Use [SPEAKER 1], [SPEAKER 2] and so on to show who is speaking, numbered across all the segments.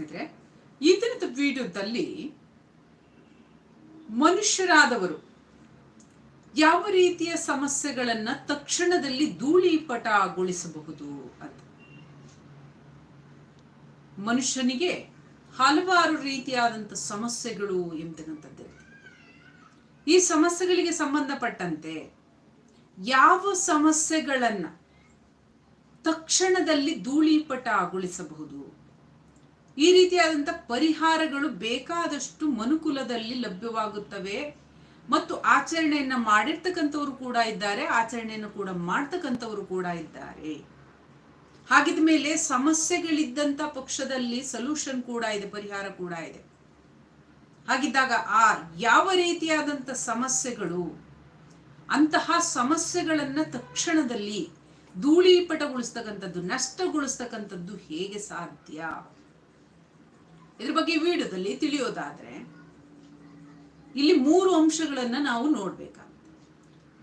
[SPEAKER 1] ಸ್ನೇಹಿತರೆ ಈ ದಿನದ ವಿಡಿಯೋದಲ್ಲಿ ಮನುಷ್ಯರಾದವರು ಯಾವ ರೀತಿಯ ಸಮಸ್ಯೆಗಳನ್ನ ತಕ್ಷಣದಲ್ಲಿ ಧೂಳಿಪಟಗೊಳಿಸಬಹುದು ಅಂತ. ಮನುಷ್ಯನಿಗೆ ಹಲವಾರು ರೀತಿಯಾದಂಥ ಸಮಸ್ಯೆಗಳು ಎಂಬತಕ್ಕಂಥದ್ದು ಈ ಸಮಸ್ಯೆಗಳಿಗೆ ಸಂಬಂಧಪಟ್ಟಂತೆ ಯಾವ ಸಮಸ್ಯೆಗಳನ್ನ ತಕ್ಷಣದಲ್ಲಿ ಧೂಳಿಪಟಗೊಳಿಸಬಹುದು ಈ ರೀತಿಯಾದಂಥ ಪರಿಹಾರಗಳು ಬೇಕಾದಷ್ಟು ಮನುಕುಲದಲ್ಲಿ ಲಭ್ಯವಾಗುತ್ತವೆ. ಮತ್ತು ಆಚರಣೆಯನ್ನ ಮಾಡಿರ್ತಕ್ಕಂಥವ್ರು ಕೂಡ ಇದ್ದಾರೆ, ಆಚರಣೆಯನ್ನು ಕೂಡ ಮಾಡ್ತಕ್ಕಂಥವ್ರು ಕೂಡ ಇದ್ದಾರೆ. ಹಾಗಿದ ಮೇಲೆ ಸಮಸ್ಯೆಗಳಿದ್ದಂಥ ಪಕ್ಷದಲ್ಲಿ ಸೊಲ್ಯೂಷನ್ ಕೂಡ ಇದೆ, ಪರಿಹಾರ ಕೂಡ ಇದೆ. ಹಾಗಿದ್ದಾಗ ಆ ಯಾವ ರೀತಿಯಾದಂಥ ಸಮಸ್ಯೆಗಳು, ಅಂತಹ ಸಮಸ್ಯೆಗಳನ್ನು ತಕ್ಷಣದಲ್ಲಿ ಧೂಳೀಪಟಗೊಳಿಸ್ತಕ್ಕಂಥದ್ದು, ನಷ್ಟಗೊಳಿಸ್ತಕ್ಕಂಥದ್ದು ಹೇಗೆ ಸಾಧ್ಯ? ಇದ್ರ ಬಗ್ಗೆ ವಿಡಿಯೋದಲ್ಲಿ ತಿಳಿಯೋದಾದ್ರೆ, ಇಲ್ಲಿ ಮೂರು ಅಂಶಗಳನ್ನ ನಾವು ನೋಡ್ಬೇಕಾಗುತ್ತೆ.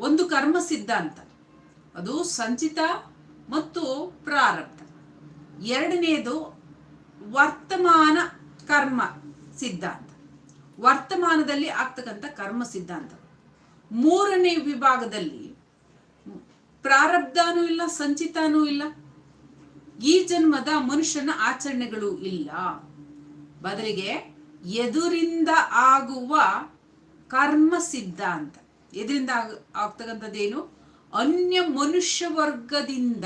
[SPEAKER 1] ಒಂದು ಕರ್ಮ ಸಿದ್ಧಾಂತ, ಅದು ಸಂಚಿತ ಮತ್ತು ಪ್ರಾರಬ್ಧ. ಎರಡನೇದು ವರ್ತಮಾನ ಕರ್ಮ ಸಿದ್ಧಾಂತ. ವರ್ತಮಾನದಲ್ಲಿ ಆಗ್ತಕ್ಕಂಥ ಕರ್ಮ ಸಿದ್ಧಾಂತ. ಮೂರನೇ ವಿಭಾಗದಲ್ಲಿ ಪ್ರಾರಬ್ಧನೂ ಇಲ್ಲ, ಸಂಚಿತಾನೂ ಇಲ್ಲ. ಈ ಜನ್ಮದ ಮನುಷ್ಯನ ಆಚರಣೆಗಳು ಇಲ್ಲ. ಬದಲಿಗೆ ಎದುರಿಂದ ಆಗುವ ಕರ್ಮ ಸಿದ್ಧಾಂತ. ಎದುರಿಂದ ಆಗ, ಆಗ್ತಕ್ಕಂಥದ್ದೇನು? ಅನ್ಯ ಮನುಷ್ಯ ವರ್ಗದಿಂದ,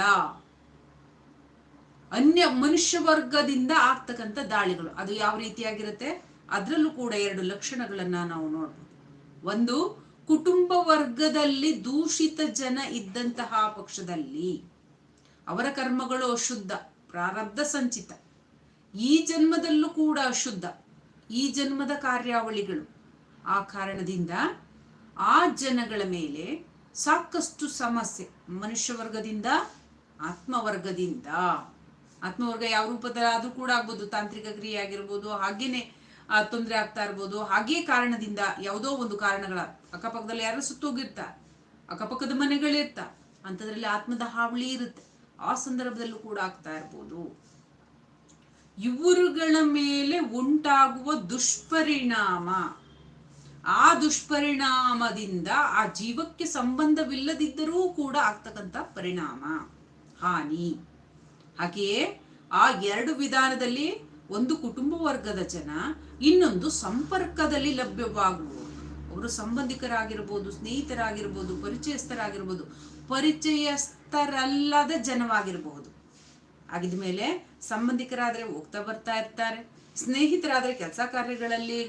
[SPEAKER 1] ಅನ್ಯ ಮನುಷ್ಯ ವರ್ಗದಿಂದ ಆಗ್ತಕ್ಕಂಥ ದಾಳಿಗಳು. ಅದು ಯಾವ ರೀತಿಯಾಗಿರುತ್ತೆ? ಅದರಲ್ಲೂ ಕೂಡ ಎರಡು ಲಕ್ಷಣಗಳನ್ನ ನಾವು ನೋಡ್ಬೋದು. ಒಂದು, ಕುಟುಂಬ ವರ್ಗದಲ್ಲಿ ದೂಷಿತ ಜನ ಇದ್ದಂತಹ ಪಕ್ಷದಲ್ಲಿ ಅವರ ಕರ್ಮಗಳು ಅಶುದ್ಧ, ಪ್ರಾರಬ್ಧ ಸಂಚಿತ. ಈ ಜನ್ಮದಲ್ಲೂ ಕೂಡ ಅಶುದ್ಧ. ಈ ಜನ್ಮದ ಕಾರ್ಯಾವಳಿಗಳು. ಆ ಕಾರಣದಿಂದ ಆ ಜನಗಳ ಮೇಲೆ ಸಾಕಷ್ಟು ಸಮಸ್ಯೆ. ಮನುಷ್ಯ ವರ್ಗದಿಂದ ಆತ್ಮವರ್ಗದಿಂದ. ಆತ್ಮವರ್ಗ ಯಾವ ರೂಪದಲ್ಲಾದ್ರೂ ಕೂಡ ಆಗ್ಬೋದು. ತಾಂತ್ರಿಕ ಕ್ರಿಯೆ ಆಗಿರ್ಬೋದು ಹಾಗೇನೆ ತೊಂದರೆ ಆಗ್ತಾ ಇರ್ಬೋದು. ಹಾಗೇ ಕಾರಣದಿಂದ ಯಾವುದೋ ಒಂದು ಕಾರಣಗಳ ಅಕ್ಕಪಕ್ಕದಲ್ಲಿ ಯಾರು ಸುತ್ತೋಗಿರ್ತಾರೆ ಅಕ್ಕಪಕ್ಕದ ಮನೆಗಳಿರ್ತ ಅಂಥದ್ರಲ್ಲಿ ಆತ್ಮದ ಹಾವಳಿ ಇರುತ್ತೆ. ಆ ಸಂದರ್ಭದಲ್ಲೂ ಕೂಡ ಆಗ್ತಾ ಇರ್ಬೋದು. ಇವರುಗಳ ಮೇಲೆ ಉಂಟಾಗುವ ದುಷ್ಪರಿಣಾಮ. ಆ ದುಷ್ಪರಿಣಾಮದಿಂದ ಆ ಜೀವಕ್ಕೆ ಸಂಬಂಧವಿಲ್ಲದಿದ್ದರೂ ಕೂಡ ಆಗ್ತಕ್ಕಂಥ ಪರಿಣಾಮ. ಹಾನಿ. ಹಾಗೆಯೇ ಆ ಎರಡು ವಿಧಾನದಲ್ಲಿ ಒಂದು ಕುಟುಂಬ ವರ್ಗದ ಜನ, ಇನ್ನೊಂದು ಸಂಪರ್ಕದಲ್ಲಿ ಲಭ್ಯವಾಗುವ ಅವರು ಸಂಬಂಧಿಕರಾಗಿರ್ಬೋದು, ಸ್ನೇಹಿತರಾಗಿರ್ಬೋದು, ಪರಿಚಯಸ್ಥರಾಗಿರ್ಬೋದು, ಪರಿಚಯಸ್ಥರಲ್ಲದ ಜನವಾಗಿರಬಹುದು. ಆಗಿದ ಮೇಲೆ ಸಂಬಂಧಿಕರಾದ್ರೆ ಹೋಗ್ತಾ ಬರ್ತಾ ಇರ್ತಾರೆ, ಸ್ನೇಹಿತರಾದ್ರೆ ಕೆಲಸ ಕಾರ್ಯಗಳಲ್ಲಿ,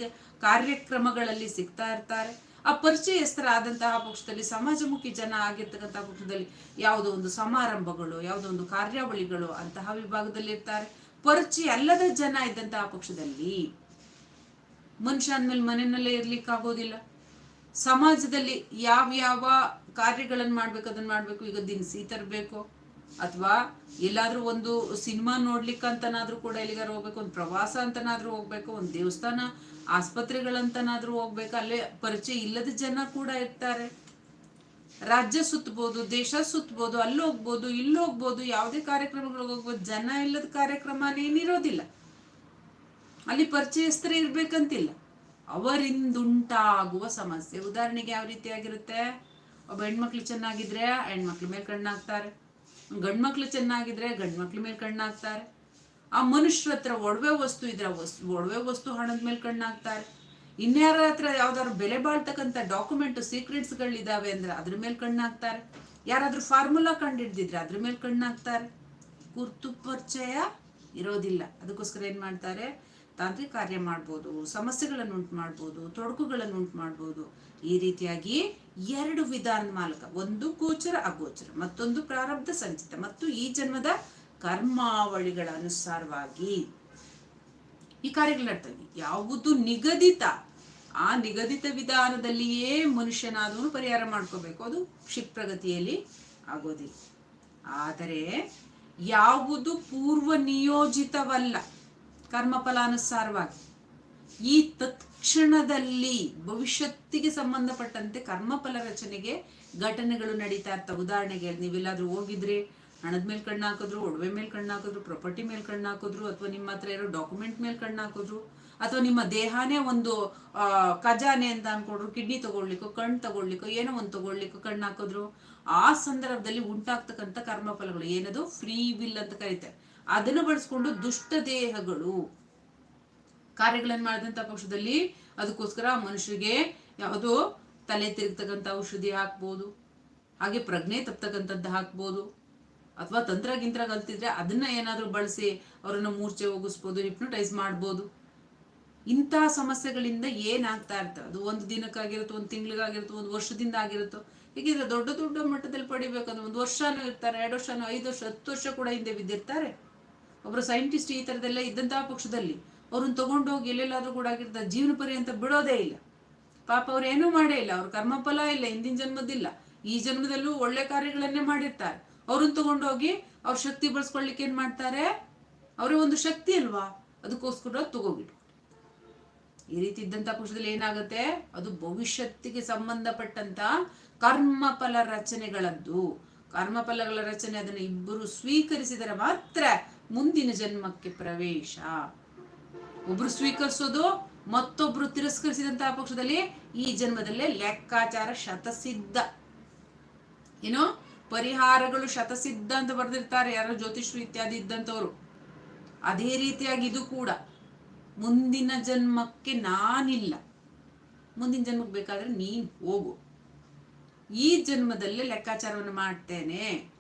[SPEAKER 1] ಕಾರ್ಯಕ್ರಮಗಳಲ್ಲಿ ಸಿಗ್ತಾ ಇರ್ತಾರೆ. ಆ ಪರಿಚಯಸ್ಥರಾದಂತಹ ಪಕ್ಷದಲ್ಲಿ, ಸಮಾಜಮುಖಿ ಜನ ಆಗಿರ್ತಕ್ಕಂತಹ ಪಕ್ಷದಲ್ಲಿ ಯಾವುದೋ ಒಂದು ಸಮಾರಂಭಗಳು, ಯಾವುದೋ ಒಂದು ಕಾರ್ಯಾವಳಿಗಳು ಅಂತಹ ವಿಭಾಗದಲ್ಲಿ ಇರ್ತಾರೆ. ಪರಿಚಯ ಅಲ್ಲದ ಜನ ಇದ್ದಂತಹ ಪಕ್ಷದಲ್ಲಿ ಮನುಷ್ಯ ಅಂದ್ಮೇಲೆ ಮನೆಯಲ್ಲೇ ಇರ್ಲಿಕ್ಕೆ ಆಗೋದಿಲ್ಲ. ಸಮಾಜದಲ್ಲಿ ಯಾವ ಯಾವ ಕಾರ್ಯಗಳನ್ನು ಮಾಡ್ಬೇಕು, ಅದನ್ನ ಮಾಡ್ಬೇಕು, ಈಗ ದಿನಸಿ ತರಬೇಕು ಅಥವಾ ಎಲ್ಲಾದ್ರೂ ಒಂದು ಸಿನಿಮಾ ನೋಡ್ಲಿಕ್ಕಂತನಾದ್ರೂ ಕೂಡ ಎಲ್ಲಿಗಾರು ಹೋಗ್ಬೇಕು, ಒಂದು ಪ್ರವಾಸ ಅಂತನಾದ್ರೂ ಹೋಗ್ಬೇಕು, ಒಂದು ದೇವಸ್ಥಾನ, ಆಸ್ಪತ್ರೆಗಳಂತನಾದ್ರೂ ಹೋಗ್ಬೇಕು, ಅಲ್ಲೇ ಪರಿಚಯ ಇಲ್ಲದ ಜನ ಕೂಡ ಇರ್ತಾರೆ. ರಾಜ್ಯ ಸುತ್ತಬಹುದು ದೇಶ ಸುತ್ತಬಹುದು ಅಲ್ಲಿ ಹೋಗ್ಬೋದು, ಇಲ್ಲಿ ಹೋಗ್ಬೋದು, ಯಾವುದೇ ಕಾರ್ಯಕ್ರಮಗಳಿಗೆ ಹೋಗ್ಬೋದು, ಜನ ಇಲ್ಲದ ಕಾರ್ಯಕ್ರಮನೇನಿರೋದಿಲ್ಲ ಅಲ್ಲಿ ಪರಿಚಯಸ್ಥರೇ ಇರ್ಬೇಕಂತಿಲ್ಲ. ಅವರಿಂದುಂಟಾಗುವ ಸಮಸ್ಯೆ. ಉದಾಹರಣೆಗೆ ಯಾವ ರೀತಿಯಾಗಿರುತ್ತೆ? ಒಬ್ಬ ಹೆಣ್ಮಕ್ಳು ಚೆನ್ನಾಗಿದ್ರೆ ಹೆಣ್ಮಕ್ಳು ಮೇಲೆ ಕಣ್ಣಾಗ್ತಾರೆ. ಗಂಡ್ಮಕ್ಳು ಚೆನ್ನಾಗಿದ್ರೆ ಗಂಡ್ಮಕ್ಳ ಮೇಲೆ ಕಣ್ಣಾಗ್ತಾರೆ. ಆ ಮನುಷ್ಯರ ಹತ್ರ ಒಡವೆ ವಸ್ತು ಇದ್ರೆ ವಸ್ತು, ಒಡವೆ ವಸ್ತು ಹಣದ ಮೇಲೆ ಕಣ್ಣಾಗ್ತಾರೆ. ಇನ್ಯಾರ ಹತ್ರ ಯಾವ್ದಾದ್ರು ಬೆಲೆ ಬಾಳ್ತಕ್ಕಂಥ ಡಾಕ್ಯುಮೆಂಟ್ ಸೀಕ್ರೆಟ್ಸ್ಗಳಿದ್ದಾವೆ ಅಂದ್ರೆ ಅದ್ರ ಮೇಲೆ ಕಣ್ಣಾಗ್ತಾರೆ. ಯಾರಾದ್ರೂ ಫಾರ್ಮುಲಾ ಕಂಡಿಡ್ದಿದ್ರೆ ಅದ್ರ ಮೇಲೆ ಕಣ್ಣಾಗ್ತಾರೆ. ಗುರ್ತು ಪರಿಚಯ ಇರೋದಿಲ್ಲ. ಅದಕ್ಕೋಸ್ಕರ ಏನ್ ಮಾಡ್ತಾರೆ? ತಾಂತ್ರಿಕ ಕಾರ್ಯ ಮಾಡ್ಬೋದು, ಸಮಸ್ಯೆಗಳನ್ನು ಉಂಟು ಮಾಡ್ಬೋದು ತೊಡಕುಗಳನ್ನು ಉಂಟು ಮಾಡ್ಬೋದು ಈ ರೀತಿಯಾಗಿ ಎರಡು ವಿಧಾನದ ಮಾಲಕ, ಒಂದು ಗೋಚರ, ಅಗೋಚರ, ಮತ್ತೊಂದು ಪ್ರಾರಬ್ಧ ಸಂಚಿತ, ಮತ್ತು ಈ ಜನ್ಮದ ಕರ್ಮಾವಳಿಗಳ ಅನುಸಾರವಾಗಿ ಈ ಕಾರ್ಯಗಳು ನಡ್ತವೆ. ಯಾವುದು ನಿಗದಿತ, ಆ ನಿಗದಿತ ವಿಧಾನದಲ್ಲಿಯೇ ಮನುಷ್ಯನಾದವನು ಪರಿಹಾರ ಮಾಡ್ಕೋಬೇಕು. ಅದು ಕ್ಷಿಪ್ರಗತಿಯಲ್ಲಿ ಆಗೋದಿಲ್ಲ. ಆದರೆ ಯಾವುದು ಪೂರ್ವ ನಿಯೋಜಿತವಲ್ಲ ಕರ್ಮಫಲಾನುಸಾರವಾಗಿ. ಈ ತತ್ಕ್ಷಣದಲ್ಲಿ ಭವಿಷ್ಯತ್ತಿಗೆ ಸಂಬಂಧಪಟ್ಟಂತೆ ಕರ್ಮಫಲ ರಚನೆಗೆ ಘಟನೆಗಳು ನಡೀತಾ ಇರ್ತವೆ. ಉದಾಹರಣೆಗೆ ನೀವೆಲ್ಲಾದ್ರೂ ಹೋಗಿದ್ರೆ, ಹಣದ ಮೇಲೆ ಕಣ್ಣು ಹಾಕಿದ್ರು, ಒಡವೆ ಮೇಲೆ ಕಣ್ಣು ಹಾಕಿದ್ರು ಪ್ರಾಪರ್ಟಿ ಮೇಲೆ ಕಣ್ಣು ಹಾಕಿದ್ರು, ಅಥವಾ ನಿಮ್ಮ ಹತ್ರ ಇರೋ ಡಾಕ್ಯುಮೆಂಟ್ ಮೇಲೆ ಕಣ್ಣು ಹಾಕಿದ್ರು, ಅಥವಾ ನಿಮ್ಮ ದೇಹನೇ ಒಂದು ಖಜಾನೆ ಅಂತ ಅನ್ಕೊಂಡ್ರು ಕಿಡ್ನಿ ತಗೊಳ್ಲಿಕ್ಕೋ ಕಣ್ಣು ತಗೊಳ್ಲಿಕ್ಕೋ ಏನೋ ಒಂದು ತಗೊಳ್ಲಿಕ್ಕೋ ಕಣ್ಣು ಹಾಕಿದ್ರು, ಆ ಸಂದರ್ಭದಲ್ಲಿ ಉಂಟಾಗ್ತಕ್ಕಂಥ ಕರ್ಮಫಲಗಳು. ಏನದು? ಫ್ರೀ ವಿಲ್ ಅಂತ ಕರೀತಾರೆ. ಅದನ್ನು ಬಳಸ್ಕೊಂಡು ದುಷ್ಟ ದೇಹಗಳು. ಕಾರ್ಯಗಳನ್ನು ಮಾಡಿದಂಥ ಪಕ್ಷದಲ್ಲಿ ಅದಕ್ಕೋಸ್ಕರ ಮನುಷ್ಯರಿಗೆ ಯಾವುದೋ ತಲೆ ತಿರುಗ್ತಕ್ಕಂಥ ಔಷಧಿ ಹಾಕ್ಬೋದು, ಹಾಗೆ ಪ್ರಜ್ಞೆ ತಪ್ತಕ್ಕಂಥದ್ದು ಹಾಕ್ಬೋದು, ಅಥವಾ ತಂತ್ರ ಗಿಂತ್ರ ಕಲ್ತಿದ್ರೆ ಅದನ್ನ ಏನಾದರೂ ಬಳಸಿ ಅವರನ್ನು ಮೂರ್ಛೆ ಹೋಗಿಸ್ಬೋದು ಹಿಪ್ನೋಟೈಸ್ ಮಾಡ್ಬೋದು. ಇಂತಹ ಸಮಸ್ಯೆಗಳಿಂದ ಏನಾಗ್ತಾ ಇರ್ತವೆ ಅದು ಒಂದು ದಿನಕ್ಕಾಗಿರುತ್ತೋ, ಒಂದು ತಿಂಗಳಿಗಾಗಿರುತ್ತೋ, ಒಂದು ವರ್ಷದಿಂದ ಆಗಿರುತ್ತೋ? ಹೀಗಿದ್ರೆ ದೊಡ್ಡ ದೊಡ್ಡ ಮಟ್ಟದಲ್ಲಿ ಪಡಿಬೇಕಂದ್ರೆ ಒಂದು ವರ್ಷನೂ ಇರ್ತಾರೆ, ಎರಡು ವರ್ಷನೂ, ಐದು ವರ್ಷ, ಹತ್ತು ವರ್ಷ ಕೂಡ ಹಿಂದೆ ಬಿದ್ದಿರ್ತಾರೆ. ಒಬ್ಬರು ಸೈಂಟಿಸ್ಟ್ ಈ ಥರದೆಲ್ಲ ಇದ್ದಂತಹ ಪಕ್ಷದಲ್ಲಿ, ಅವ್ರನ್ನ ತಗೊಂಡೋಗಿ ಎಲ್ಲೆಲ್ಲಾದ್ರೂ ಕೂಡ ಆಗಿರ್ತಾರೆ ಜೀವನ ಪರ್ಯಂತ ಬಿಡೋದೇ ಇಲ್ಲ. ಪಾಪ ಅವ್ರು ಏನೂ ಮಾಡೇ ಇಲ್ಲ, ಅವ್ರ ಕರ್ಮಫಲ ಇಲ್ಲ, ಹಿಂದಿನ ಜನ್ಮದಿಲ್ಲ ಈ ಜನ್ಮದಲ್ಲೂ ಒಳ್ಳೆ ಕಾರ್ಯಗಳನ್ನೇ ಮಾಡಿರ್ತಾರೆ. ಅವ್ರನ್ನ ತಗೊಂಡೋಗಿ ಅವ್ರ ಶಕ್ತಿ ಬಳಸ್ಕೊಳ್ಲಿಕ್ಕೆ ಏನ್ ಮಾಡ್ತಾರೆ? ಅವರೇ ಒಂದು ಶಕ್ತಿ ಅಲ್ವಾ? ಅದಕ್ಕೋಸ್ಕರ ತಗೋಬಿಟ್ಟು ಈ ರೀತಿ ಇದ್ದಂತ ಪಕ್ಷದಲ್ಲಿ ಏನಾಗುತ್ತೆ? ಅದು ಭವಿಷ್ಯತ್ತಿಗೆ ಸಂಬಂಧಪಟ್ಟಂತ ಕರ್ಮಫಲ ರಚನೆಗಳದ್ದು. ಕರ್ಮಫಲಗಳ ರಚನೆ ಅದನ್ನ ಇಬ್ಬರು ಸ್ವೀಕರಿಸಿದರೆ ಮಾತ್ರ ಮುಂದಿನ ಜನ್ಮಕ್ಕೆ ಪ್ರವೇಶ. ಒಬ್ರು ಸ್ವೀಕರಿಸೋದು, ಮತ್ತೊಬ್ರು ತಿರಸ್ಕರಿಸಿದಂತಹ ಪಕ್ಷದಲ್ಲಿ ಈ ಜನ್ಮದಲ್ಲೇ ಲೆಕ್ಕಾಚಾರ ಶತಸಿದ್ಧ. ಏನು ಪರಿಹಾರಗಳು ಶತಸಿದ್ಧ ಅಂತ ಬರೆದಿರ್ತಾರೆ, ಯಾರೋ ಜ್ಯೋತಿಷ್ರು ಇತ್ಯಾದಿ ಇದ್ದಂಥವ್ರು. ಅದೇ ರೀತಿಯಾಗಿ ಇದು ಕೂಡ. ಮುಂದಿನ ಜನ್ಮಕ್ಕೆ ನಾನಿಲ್ಲ. ಮುಂದಿನ ಜನ್ಮಕ್ಕೆ ಬೇಕಾದ್ರೆ ನೀನ್ ಹೋಗು. ಈ ಜನ್ಮದಲ್ಲೇ ಲೆಕ್ಕಾಚಾರವನ್ನು ಮಾಡ್ತೇನೆ.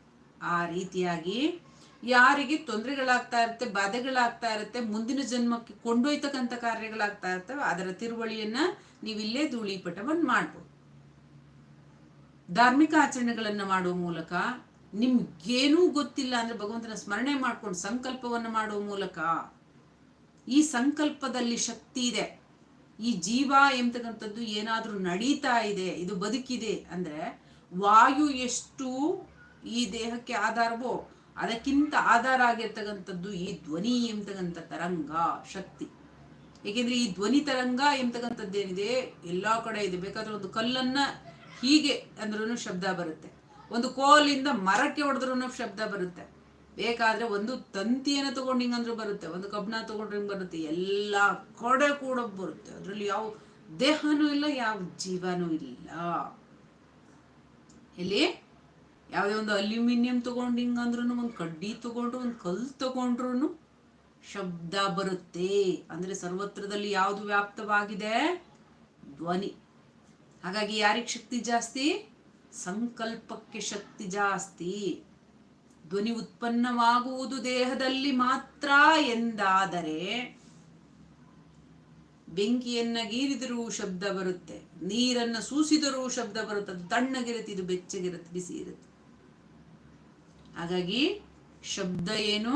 [SPEAKER 1] ಆ ರೀತಿಯಾಗಿ ಯಾರಿಗೆ ತೊಂದರೆಗಳಾಗ್ತಾ ಇರುತ್ತೆ, ಬಾಧೆಗಳಾಗ್ತಾ ಇರುತ್ತೆ, ಮುಂದಿನ ಜನ್ಮಕ್ಕೆ ಕೊಂಡೊಯ್ತಕ್ಕಂಥ ಕಾರ್ಯಗಳಾಗ್ತಾ ಇರ್ತವೆ, ಅದರ ತಿರುವಳಿಯನ್ನ ನೀವಿಲ್ಲೇ ಧೂಳಿಪಟವನ್ನು ಮಾಡ್ಬೋದು. ಧಾರ್ಮಿಕ ಆಚರಣೆಗಳನ್ನ ಮಾಡುವ ಮೂಲಕ ನಿಮ್ಗೇನೂ ಗೊತ್ತಿಲ್ಲ ಅಂದ್ರೆ ಭಗವಂತನ ಸ್ಮರಣೆ ಮಾಡ್ಕೊಂಡು ಸಂಕಲ್ಪವನ್ನು ಮಾಡುವ ಮೂಲಕ ಈ ಸಂಕಲ್ಪದಲ್ಲಿ ಶಕ್ತಿ ಇದೆ. ಈ ಜೀವ ಎಂಬತಕ್ಕಂಥದ್ದು ಏನಾದರೂ ನಡೀತಾ ಇದೆ, ಇದು ಬದುಕಿದೆ ಅಂದ್ರೆ ವಾಯು ಎಷ್ಟು ಈ ದೇಹಕ್ಕೆ ಆಧಾರವೋ ಅದಕ್ಕಿಂತ ಆಧಾರ ಆಗಿರ್ತಕ್ಕಂಥದ್ದು ಈ ಧ್ವನಿ ಎಂತಕ್ಕಂಥ ತರಂಗ ಶಕ್ತಿ. ಏಕೆಂದ್ರೆ ಈ ಧ್ವನಿ ತರಂಗ ಎಂಬತಕ್ಕಂಥದ್ದೇನಿದೆ? ಎಲ್ಲಾ ಕಡೆ ಇದೆ. ಬೇಕಾದ್ರೆ ಒಂದು ಕಲ್ಲನ್ನ ಹೀಗೆ ಅಂದ್ರೂ ಶಬ್ದ ಬರುತ್ತೆ. ಒಂದು ಕೋಲಿಂದ ಮರಕ್ಕೆ ಹೊಡೆದ್ರೂ ಶಬ್ದ ಬರುತ್ತೆ. ಬೇಕಾದ್ರೆ ಒಂದು ತಂತಿಯನ್ನು ತಗೊಂಡು ಹಿಂಗಂದ್ರೂ ಬರುತ್ತೆ. ಒಂದು ಕಬ್ಬಣ ತಗೊಂಡ್ರೆ ಹಿಂಗೆ ಬರುತ್ತೆ. ಎಲ್ಲ ಕಡೆ ಕೂಡ ಬರುತ್ತೆ. ಅದರಲ್ಲಿ ಯಾವ ದೇಹನೂ ಇಲ್ಲ, ಯಾವ ಜೀವನೂ ಇಲ್ಲ. ಎಲ್ಲಿ? ಯಾವುದೇ ಒಂದು ಅಲ್ಯೂಮಿನಿಯಂ ತಗೊಂಡು ಹಿಂಗಂದ್ರೂ ಒಂದು ಕಡ್ಡಿ ತಗೊಂಡ್ರು ಒಂದು ಕಲ್ಲು ತಗೊಂಡ್ರು ಶಬ್ದ ಬರುತ್ತೆ. ಅಂದ್ರೆ ಸರ್ವತ್ರದಲ್ಲಿ ಯಾವುದು ವ್ಯಾಪ್ತವಾಗಿದೆ? ಧ್ವನಿ. ಹಾಗಾಗಿ ಯಾರಿಗೆ ಶಕ್ತಿ ಜಾಸ್ತಿ? ಸಂಕಲ್ಪಕ್ಕೆ ಶಕ್ತಿ ಜಾಸ್ತಿ. ಧ್ವನಿ ಉತ್ಪನ್ನವಾಗುವುದು ದೇಹದಲ್ಲಿ ಮಾತ್ರ ಎಂದಾದರೆ ಬೆಂಕಿಯನ್ನ ಗೀರಿದರೂ ಶಬ್ದ ಬರುತ್ತೆ, ನೀರನ್ನ ಸೂಸಿದರೂ ಶಬ್ದ ಬರುತ್ತೆ, ಅದು ತಣ್ಣಗಿರುತ್ತೆ, ಇದು ಬೆಚ್ಚಗಿರುತ್ತೆ ಬಿಸಿ ಇರುತ್ತೆ ಹಾಗಾಗಿ ಶಬ್ದ ಏನು?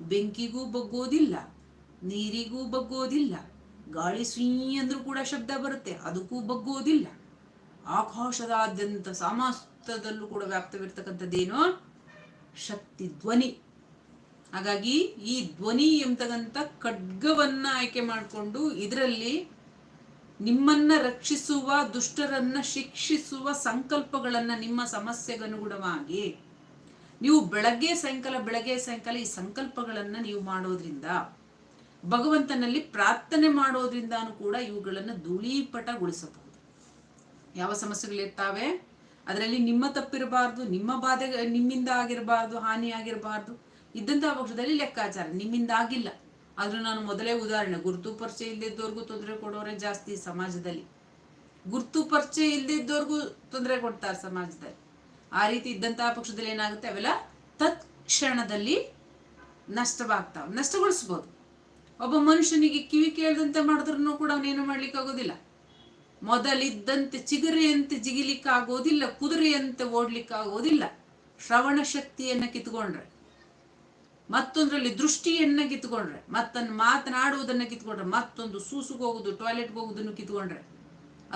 [SPEAKER 1] ಬೆಂಕಿಗೂ ಬಗ್ಗೋದಿಲ್ಲ, ನೀರಿಗೂ ಬಗ್ಗೋದಿಲ್ಲ, ಗಾಳಿ ಸುಯಿ ಅಂದ್ರೂ ಕೂಡ ಶಬ್ದ ಬರುತ್ತೆ, ಅದಕ್ಕೂ ಬಗ್ಗೋದಿಲ್ಲ. ಆಕಾಶದಾದ್ಯಂತ ಸಮಸ್ತದಲ್ಲೂ ಕೂಡ ವ್ಯಾಪ್ತವಿರ್ತಕ್ಕಂಥದ್ದೇನು? ಶಕ್ತಿ ಧ್ವನಿ. ಹಾಗಾಗಿ ಈ ಧ್ವನಿ ಎಂಬತಕ್ಕಂಥ ಖಡ್ಗವನ್ನ ಆಯ್ಕೆ ಮಾಡಿಕೊಂಡು ಇದರಲ್ಲಿ ನಿಮ್ಮನ್ನ ರಕ್ಷಿಸುವ, ದುಷ್ಟರನ್ನ ಶಿಕ್ಷಿಸುವ ಸಂಕಲ್ಪಗಳನ್ನ ನಿಮ್ಮ ಸಮಸ್ಯೆಗನುಗುಣವಾಗಿ ನೀವು ಬೆಳಗ್ಗೆ ಸಾಯಂಕಾಲ ಬೆಳಗ್ಗೆ ಸಾಯಂಕಾಲ ಈ ಸಂಕಲ್ಪಗಳನ್ನು ನೀವು ಮಾಡೋದ್ರಿಂದ, ಭಗವಂತನಲ್ಲಿ ಪ್ರಾರ್ಥನೆ ಮಾಡೋದ್ರಿಂದಾನು ಕೂಡ ಇವುಗಳನ್ನು ಧೂಳೀಪಟಗೊಳಿಸಬಹುದು. ಯಾವ ಸಮಸ್ಯೆಗಳಿರ್ತಾವೆ ಅದರಲ್ಲಿ ನಿಮ್ಮ ತಪ್ಪಿರಬಾರ್ದು, ನಿಮ್ಮ ಬಾಧೆ, ನಿಮ್ಮಿಂದ ಆಗಿರಬಾರ್ದು, ಹಾನಿ ಆಗಿರಬಾರ್ದು. ಇದ್ದಂತಹ ಪಕ್ಷದಲ್ಲಿ ಲೆಕ್ಕಾಚಾರ, ನಿಮ್ಮಿಂದ ಆಗಿಲ್ಲ. ಆದ್ರೂ ನಾನು ಮೊದಲೇ ಉದಾಹರಣೆ, ಗುರುತು ಪರಿಚಯ ಇಲ್ಲದಿದ್ದವ್ರಿಗೂ ತೊಂದರೆ ಕೊಡೋರೆ ಜಾಸ್ತಿ ಸಮಾಜದಲ್ಲಿ. ಗುರುತು ಪರಿಚಯ ಇಲ್ಲದಿದ್ದವ್ರಿಗೂ ತೊಂದರೆ ಕೊಡ್ತಾರೆ ಸಮಾಜದಲ್ಲಿ. ಆ ರೀತಿ ಇದ್ದಂತಹ ಪಕ್ಷದಲ್ಲಿ ಏನಾಗುತ್ತೆ ಅವೆಲ್ಲ ತತ್ಕ್ಷಣದಲ್ಲಿ ನಷ್ಟವಾಗ್ತಾವೆ, ನಷ್ಟಗೊಳಿಸ್ಬೋದು. ಒಬ್ಬ ಮನುಷ್ಯನಿಗೆ ಕಿವಿ ಕೇಳದಂತೆ ಮಾಡಿದ್ರೂ ಕೂಡ ಅವನೇನು ಮಾಡ್ಲಿಕ್ಕೆ ಆಗೋದಿಲ್ಲ ಮೊದಲಿದ್ದಂತೆ ಚಿಗರೆಯಂತೆ ಜಿಗಿಲಿಕ್ಕಾಗೋದಿಲ್ಲ, ಕುದುರೆಯಂತೆ ಓಡ್ಲಿಕ್ಕಾಗೋದಿಲ್ಲ. ಶ್ರವಣ ಶಕ್ತಿಯನ್ನ ಕಿತ್ಕೊಂಡ್ರೆ, ಮತ್ತೊಂದರಲ್ಲಿ ದೃಷ್ಟಿಯನ್ನ ಕಿತ್ಕೊಂಡ್ರೆ ಮತ್ತನ್ನು ಮಾತನಾಡುವುದನ್ನ ಕಿತ್ಕೊಂಡ್ರೆ, ಮತ್ತೊಂದು ಸೂಸುಗೋಗುದು ಟಾಯ್ಲೆಟ್ಗೆ ಹೋಗುದನ್ನು ಕಿತ್ಕೊಂಡ್ರೆ,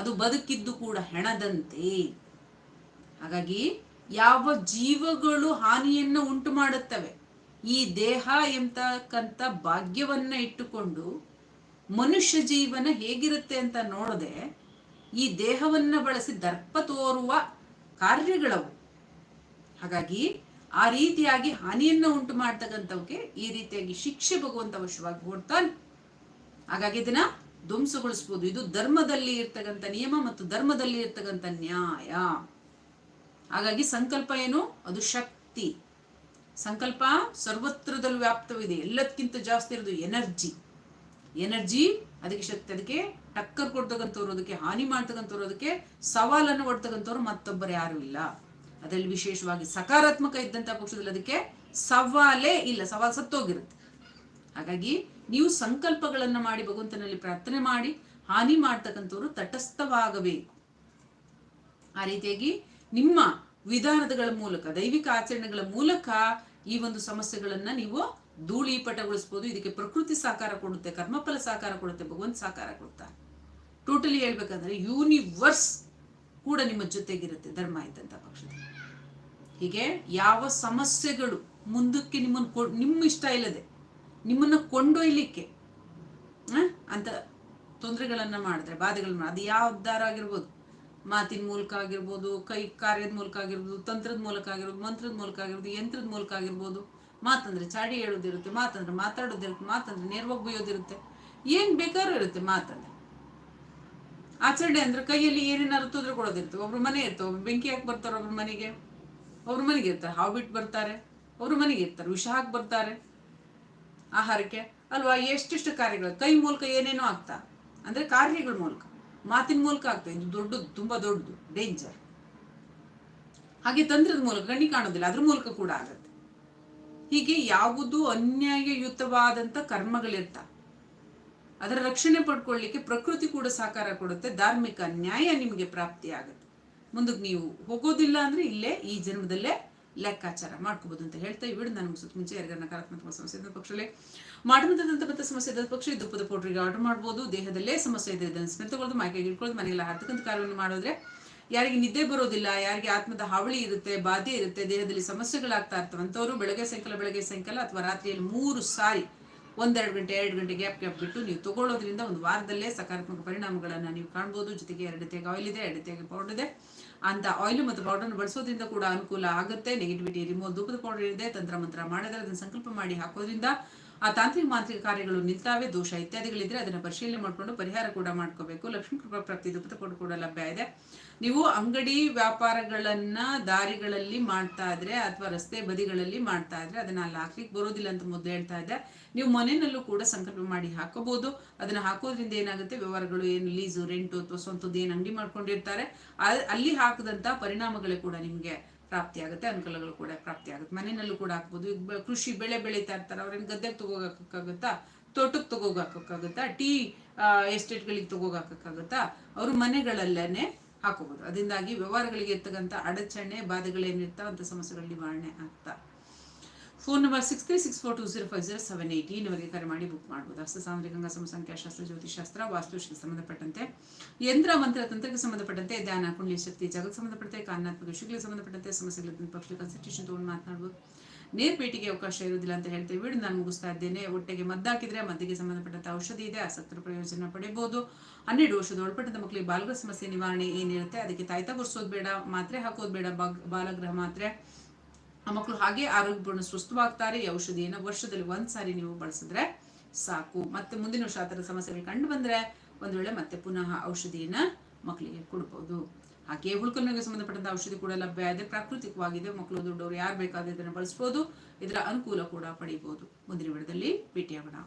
[SPEAKER 1] ಅದು ಬದುಕಿದ್ದು ಕೂಡ ಹೆಣದಂತೆ. ಹಾಗಾಗಿ ಯಾವ ಜೀವಗಳು ಹಾನಿಯನ್ನು ಉಂಟು ಮಾಡುತ್ತವೆ ಈ ದೇಹ ಎಂತಕ್ಕಂಥ ಭಾಗ್ಯವನ್ನ ಇಟ್ಟುಕೊಂಡು ಮನುಷ್ಯ ಜೀವನ ಹೇಗಿರುತ್ತೆ ಅಂತ ನೋಡದೆ ಈ ದೇಹವನ್ನ ಬಳಸಿ ದರ್ಪ ತೋರುವ ಕಾರ್ಯಗಳವು. ಹಾಗಾಗಿ ಆ ರೀತಿಯಾಗಿ ಹಾನಿಯನ್ನ ಉಂಟು ಮಾಡ್ತಕ್ಕಂಥವಕ್ಕೆ ಈ ರೀತಿಯಾಗಿ ಶಿಕ್ಷೆ ಭಗವಂತ ವಶವಾಗಿ ಕೊಡ್ತಾನೆ. ಹಾಗಾಗಿ ಇದನ್ನ ಧ್ವಂಸಗೊಳಿಸ್ಬೋದು. ಇದು ಧರ್ಮದಲ್ಲಿ ಇರ್ತಕ್ಕಂಥ ನಿಯಮ ಮತ್ತು ಧರ್ಮದಲ್ಲಿ ಇರ್ತಕ್ಕಂಥ ನ್ಯಾಯ. ಹಾಗಾಗಿ ಸಂಕಲ್ಪ ಏನು? ಅದು ಶಕ್ತಿ. ಸಂಕಲ್ಪ ಸರ್ವತ್ರದಲ್ಲಿ ವ್ಯಾಪ್ತವಿದೆ. ಎಲ್ಲದಕ್ಕಿಂತ ಜಾಸ್ತಿ ಇರೋದು ಎನರ್ಜಿ. ಎನರ್ಜಿ, ಅದಕ್ಕೆ ಶಕ್ತಿ, ಅದಕ್ಕೆ ಟಕ್ಕರ್ ಕೊಡ್ತಕ್ಕಂಥವ್ರು, ಅದಕ್ಕೆ ಹಾನಿ ಮಾಡ್ತಕ್ಕಂಥವ್ರು, ಅದಕ್ಕೆ ಸವಾಲನ್ನು ಒಡ್ತಕ್ಕಂಥವ್ರು ಮತ್ತೊಬ್ಬರು ಯಾರು ಇಲ್ಲ. ಅದರಲ್ಲಿ ವಿಶೇಷವಾಗಿ ಸಕಾರಾತ್ಮಕ ಇದ್ದಂಥ ಪಕ್ಷದಲ್ಲಿ ಅದಕ್ಕೆ ಸವಾಲೇ ಇಲ್ಲ. ಸವಾಲ್ ಸತ್ತೋಗಿರುತ್ತೆ. ಹಾಗಾಗಿ ನೀವು ಸಂಕಲ್ಪಗಳನ್ನು ಮಾಡಿ ಭಗವಂತನಲ್ಲಿ ಪ್ರಾರ್ಥನೆ ಮಾಡಿ, ಹಾನಿ ಮಾಡ್ತಕ್ಕಂಥವ್ರು ತಟಸ್ಥವಾಗಬೇಕು. ಆ ರೀತಿಯಾಗಿ ನಿಮ್ಮ ವಿಧಾನಗಳ ಮೂಲಕ, ದೈವಿಕ ಆಚರಣೆಗಳ ಮೂಲಕ ಈ ಒಂದು ಸಮಸ್ಯೆಗಳನ್ನ ನೀವು ಧೂಳೀಪಟಗೊಳಿಸ್ಬೋದು. ಇದಕ್ಕೆ ಪ್ರಕೃತಿ ಸಾಕಾರ ಕೊಡುತ್ತೆ, ಕರ್ಮಫಲ ಸಾಕಾರ ಕೊಡುತ್ತೆ, ಭಗವಂತ ಸಾಕಾರ ಕೊಡ್ತಾರೆ ಟೋಟಲಿ ಹೇಳ್ಬೇಕಂದ್ರೆ ಯೂನಿವರ್ಸ್ ಕೂಡ ನಿಮ್ಮ ಜೊತೆಗಿರುತ್ತೆ ಧರ್ಮ ಇದ್ದಂಥ ಪಕ್ಷದಲ್ಲಿ. ಹೀಗೆ ಯಾವ ಸಮಸ್ಯೆಗಳು ಮುಂದಕ್ಕೆ ನಿಮ್ಮನ್ನು ನಿಮ್ಮ ಇಷ್ಟ ಇಲ್ಲದೆ ನಿಮ್ಮನ್ನು ಕೊಂಡೊಯ್ಲಿಕ್ಕೆ ಅಂತ ತೊಂದರೆಗಳನ್ನ ಮಾಡಿದ್ರೆ, ಬಾಧೆಗಳನ್ನ, ಅದು ಯಾವ್ದಾರ ಆಗಿರ್ಬೋದು ಮಾತಿನ ಮೂಲಕ ಆಗಿರ್ಬೋದು, ಕೈ ಕಾರ್ಯದ ಮೂಲಕ ಆಗಿರ್ಬೋದು, ತಂತ್ರದ ಮೂಲಕ ಆಗಿರ್ಬೋದು, ಮಂತ್ರದ ಮೂಲಕ ಆಗಿರ್ಬೋದು, ಯಂತ್ರದ ಮೂಲಕ ಆಗಿರ್ಬೋದು, ಮಾತಂದ್ರೆ ಚಾಡಿ ಹೇಳೋದಿರುತ್ತೆ, ಮಾತಂದ್ರೆ ಮಾತಾಡೋದಿರುತ್ತೆ, ಮಾತಂದ್ರೆ ನೇರವಾಗಿ ಬೈಯೋದಿರುತ್ತೆ ಏನ್ ಬೇಕಾದ್ರೂ ಇರುತ್ತೆ ಮಾತಂದ್ರೆ. ಆಚರಣೆ ಅಂದ್ರೆ ಕೈಯಲ್ಲಿ ಏನೇನಾದ್ರು ತೊಂದರೆ ಕೊಡೋದಿರುತ್ತೆ. ಒಬ್ರು ಮನೆ ಇರ್ತವೆ ಒಬ್ರು ಬೆಂಕಿ ಹಾಕಿ ಬರ್ತಾರೆ ಒಬ್ರು ಮನೆಗೆ. ಅವ್ರ ಮನೆಗೆ ಇರ್ತಾರೆ, ಹಾವು ಬಿಟ್ಟು ಬರ್ತಾರೆ, ಅವ್ರ ಮನೆಗೆ ಇರ್ತಾರೆ, ವಿಷ ಹಾಕಿ ಬರ್ತಾರೆ ಆಹಾರಕ್ಕೆ. ಅಲ್ವಾ, ಎಷ್ಟೆಷ್ಟು ಕಾರ್ಯಗಳು, ಕೈ ಮೂಲಕ ಏನೇನೋ ಆಗ್ತಾ, ಅಂದ್ರೆ ಕಾರ್ಯಗಳ ಮೂಲಕ. ಮಾತಿನ ಮೂಲಕ ಆಗ್ತದೆ ಇದು. ದೊಡ್ಡದು, ತುಂಬಾ ದೊಡ್ಡದು ಡೇಂಜರ್ ಹಾಗೆ ತಂತ್ರದ ಮೂಲಕ, ಗಣಿ ಕಾಣೋದಿಲ್ಲ ಅದ್ರ ಮೂಲಕ ಕೂಡ ಆಗತ್ತೆ. ಹೀಗೆ ಯಾವುದು ಅನ್ಯಾಯಯುತವಾದಂಥ ಕರ್ಮಗಳಿರ್ತ. ಅದರ ರಕ್ಷಣೆ ಪಡ್ಕೊಳ್ಳಿಕ್ಕೆ ಪ್ರಕೃತಿ ಕೂಡ ಸಹಕಾರ ಕೊಡುತ್ತೆ, ಧಾರ್ಮಿಕ ನ್ಯಾಯ ನಿಮಗೆ ಪ್ರಾಪ್ತಿ ಆಗುತ್ತೆ. ಮುಂದಕ್ಕೆ ನೀವು ಹೋಗೋದಿಲ್ಲ ಅಂದ್ರೆ ಇಲ್ಲೇ ಈ ಜನ್ಮದಲ್ಲೇ ಲೆಕ್ಕಾಚಾರ ಮಾಡ್ಕೋಬಹುದು ಅಂತ ಹೇಳ್ತಾ ಈ ನನಗೆ ನಾನು ಮುಗಿಸೋದು ಮುಂಚೆ ಯಾರಿಗಾರ ನಕಾರಾತ್ಮಕ ಸಮಸ್ಯೆ ಇದ್ದ ಪಕ್ಷದಲ್ಲಿ ಮಾಡುವಂತ ಸಮಸ್ಯೆ ಇದ್ದ ಪಕ್ಷ ದುಪ್ಪದ ಪೌಡ್ರಿಗೆ ಆರ್ಡರ್ ಮಾಡ್ಬೋದು. ದೇಹದಲ್ಲೇ ಸಮಸ್ಯೆ ಇದೆ. ಇದನ್ನು ಸ್ಮೆಲ್ ತಗೊಳ್ಳೋದು ಮೈಕೈಗೆ ಇಟ್ಕೊಳ್ಳೋದು ಮನೆಗೆಲ್ಲ ಹರ್ತಕ್ಕಂಥ ಕಾರ್ಯವನ್ನು ಮಾಡಿದ್ರೆ ಯಾರಿಗೆ ನಿದ್ದೆ ಬರೋದಿಲ್ಲ, ಯಾರಿಗೆ ಆತ್ಮದ ಹಾವಳಿ ಇರುತ್ತೆ, ಬಾಧೆ ಇರುತ್ತೆ, ದೇಹದಲ್ಲಿ ಸಮಸ್ಯೆಗಳಾಗ್ತಾ ಇರ್ತವೆ ಅಂಥವ್ರು ಬೆಳಗ್ಗೆ ಸಾಯಂಕಾಲ ಬೆಳಗ್ಗೆ ಸಾಯಂಕಾಲ ಅಥವಾ ರಾತ್ರಿಯಲ್ಲಿ ಮೂರು ಸಾರಿ ಒಂದೆರಡು ಗಂಟೆ, ಎರಡು ಗಂಟೆ ಗ್ಯಾಪ್ ಗ್ಯಾಪ್ ಬಿಟ್ಟು ನೀವು ತಗೊಳ್ಳೋದ್ರಿಂದ ಒಂದು ವಾರದಲ್ಲೇ ಸಕಾರಾತ್ಮಕ ಪರಿಣಾಮಗಳನ್ನು ನೀವು ಕಾಣ್ಬೋದು. ಜೊತೆಗೆ ಎರಡು ತೆಗೆ ಆಯಿಲ್ ಇದೆ, ಎರಡು ತೆಗೆ ಪೌಡರ್ ಇದೆ. ಅಂತ ಆಯಿಲ್ ಮತ್ತು ಪೌಡರ್ನ ಬಳಸೋದ್ರಿಂದ ಕೂಡ ಅನುಕೂಲ ಆಗುತ್ತೆ. ನೆಗೆಟಿವಿಟಿ ರಿಮೂವ್ ಧೂಪದ ಪೌಡರ್ ಇದೆ. ತಂತ್ರ ಮಂತ್ರ ಮಾಡಿದ್ರೆ ಅದನ್ನು ಸಂಕಲ್ಪ ಮಾಡಿ ಹಾಕೋದ್ರಿಂದ ಆ ತಾಂತ್ರಿಕ ಮಾಂತ್ರಿಕ ಕಾರ್ಯಗಳು ನಿಲ್ತಾವೆ, ದೋಷ ಇತ್ಯಾದಿಗಳಿದ್ರೆ ಅದನ್ನ ಪರಿಶೀಲನೆ ಮಾಡಿಕೊಂಡು ಪರಿಹಾರ ಕೂಡ ಮಾಡ್ಕೋಬೇಕು. ಲಕ್ಷ್ಮೀ ಕೃಪಾ ಪ್ರಾಪ್ತಿ ಕೂಡ ಲಭ್ಯ ಇದೆ. ನೀವು ಅಂಗಡಿ ವ್ಯಾಪಾರಗಳನ್ನ ದಾರಿಗಳಲ್ಲಿ ಮಾಡ್ತಾ ಇದ್ರೆ ಅಥವಾ ರಸ್ತೆ ಬದಿಗಳಲ್ಲಿ ಮಾಡ್ತಾ ಇದ್ರೆ ಅದನ್ನ ಅಲ್ಲಿ ಹಾಕ್ಲಿಕ್ಕೆ ಬರೋದಿಲ್ಲ ಅಂತ ಮೊದಲು ಹೇಳ್ತಾ ಇದ್ದೆ. ನೀವು ಮನೆಯಲ್ಲೂ ಕೂಡ ಸಂಕಲ್ಪ ಮಾಡಿ ಹಾಕೋಬಹುದು ಅದನ್ನ ಹಾಕೋದ್ರಿಂದ ಏನಾಗುತ್ತೆ? ವ್ಯವಹಾರಗಳು ಏನು ಲೀಸು, ರೆಂಟು ಅಥವಾ ಸ್ವಂತದ್ದು ಏನು ಅಂಗಡಿ ಮಾಡ್ಕೊಂಡಿರ್ತಾರೆ. ಅಲ್ಲಿ ಹಾಕದಂತ ಪರಿಣಾಮಗಳೇ ಕೂಡ ನಿಮ್ಗೆ ಪ್ರಾಪ್ತಿ ಆಗುತ್ತೆ ಅನುಕೂಲಗಳು ಕೂಡ ಪ್ರಾಪ್ತಿ ಆಗುತ್ತೆ ಮನೆಯಲ್ಲೂ ಕೂಡ ಹಾಕ್ಬೋದು ಈಗ ಕೃಷಿ ಬೆಳೆ ಬೆಳೀತಾ ಇರ್ತಾರೆ, ಅವ್ರೇನು ಗದ್ದೆಗೆ ತಗೋಗಾಕಕ್ಕಾಗುತ್ತಾ? ತೋಟಕ್ಕೆ ತಗೋಗಾಕಕ್ಕಾಗುತ್ತಾ? ಟೀ ಎಸ್ಟೇಟ್ಗಳಿಗೆ ತಗೋಗಾಕಕ್ಕಾಗುತ್ತಾ? ಅವರು ಮನೆಗಳಲ್ಲೇ ಹಾಕೋಬೋದು. ಅದರಿಂದಾಗಿ ವ್ಯವಹಾರಗಳಿಗೆ ಇರ್ತಕ್ಕಂಥ ಅಡಚಣೆ ಬಾಧೆಗಳೇನಿರ್ತಾವಂಥ ಸಮಸ್ಯೆಗಳ ನಿವಾರಣೆ ಆಗ್ತಾ phone number six three six four two zero five zero seven eight ಈ ಕರೆ ಮಾಡಿ ಬುಕ್ ಮಾಡ್ಬೋದು. ಹಸ್ತ ಗಂಗಾ ಸಂಖ್ಯಾಶಾಸ್ತ್ರ ಜ್ಯೋತಿಷಾಸ್ತ್ರ ವಾಸ್ತುಶಿಗೆ ಸಂಬಂಧಪಟ್ಟಂತೆ. ಯಂತ್ರ, ಮಂತ್ರ, ತಂತ್ರಕ್ಕೆ ಸಂಬಂಧಪಟ್ಟಂತೆ ಧ್ಯಾನ ಕುಂಡಲಿ ಶಕ್ತಿ, ಜಗತ್ ಸಂಬಂಧಪಟ್ಟಂತೆ ಕಾನೂನಾತ್ಮಕ ವಿಷಯಗಳಿಗೆ ಸಂಬಂಧಪಟ್ಟಂತೆ, ಸಮಸ್ಯೆಗಳ ಪಕ್ಷ ಕನ್ಸಲ್ಟೇಷನ್ ತೊಗೊಂಡು ಮಾತನಾಡ್ಬೋದು. ನೇರ್ ಭೇಟಿಗೆ ಅವಕಾಶ ಇರುವುದಿಲ್ಲ ಅಂತ ಹೇಳ್ತೇವೆ ವಿಡಿಯೋ ನಾನು ಮುಗಿಸ್ತಾ ಇದ್ದೇನೆ. ಒಟ್ಟಿಗೆ ಮದ್ದಾಕಿದ್ರೆ ಮದ್ದಿಗೆ ಸಂಬಂಧಪಟ್ಟಂತ ಔಷಧಿ ಇದೆ, ಆಸಕ್ತರ ಪ್ರಯೋಜನ ಪಡೆಯಬಹುದು ಹನ್ನೆರಡು ವರ್ಷದ ಒಳಪಟ್ಟಂತ ಮಕ್ಕಳಿಗೆ ಬಾಲಗ್ರಹ ಸಮಸ್ಯೆ ನಿವಾರಣೆ ಏನಿರುತ್ತೆ ಅದಕ್ಕೆ ತಾಯ್ತ ಬರ್ಸೋದು ಬೇಡ, ಮಾತ್ರೆ ಹಾಕೋದು ಬೇಡ ಬಾಲಗ್ರಹ ಮಾತ್ರೆ. ಆ ಮಕ್ಕಳು ಹಾಗೆ ಆರೋಗ್ಯಪೂರ್ಣ ಸ್ವಸ್ಥವಾಗ್ತಾರೆ ಈ ಔಷಧಿಯನ್ನು ವರ್ಷದಲ್ಲಿ ಒಂದ್ಸಾರಿ ನೀವು ಬಳಸಿದ್ರೆ ಸಾಕು. ಮತ್ತೆ ಮುಂದಿನ ವರ್ಷ ಆ ಥರದ ಸಮಸ್ಯೆಗಳು ಕಂಡು ಬಂದರೆ ಒಂದು ವೇಳೆ ಮತ್ತೆ ಪುನಃ ಔಷಧಿಯನ್ನು ಮಕ್ಕಳಿಗೆ ಕೊಡ್ಬೋದು. ಹಾಗೆ ಹುಳ್ಕಲ್ನಿಗೆ ಸಂಬಂಧಪಟ್ಟಂತ ಔಷಧಿ ಕೂಡ ಲಭ್ಯ ಇದೆ ಪ್ರಾಕೃತಿಕವಾಗಿದೆ. ಮಕ್ಕಳು ದೊಡ್ಡವರು ಯಾರು ಬೇಕಾದ್ರೆ ಇದನ್ನು ಬಳಸ್ಬೋದು. ಇದರ ಅನುಕೂಲ ಕೂಡ ಪಡಿಬಹುದು ಮುಂದಿನ ವಿಡದಲ್ಲಿ ಭೇಟಿಯಾಗೋಣ.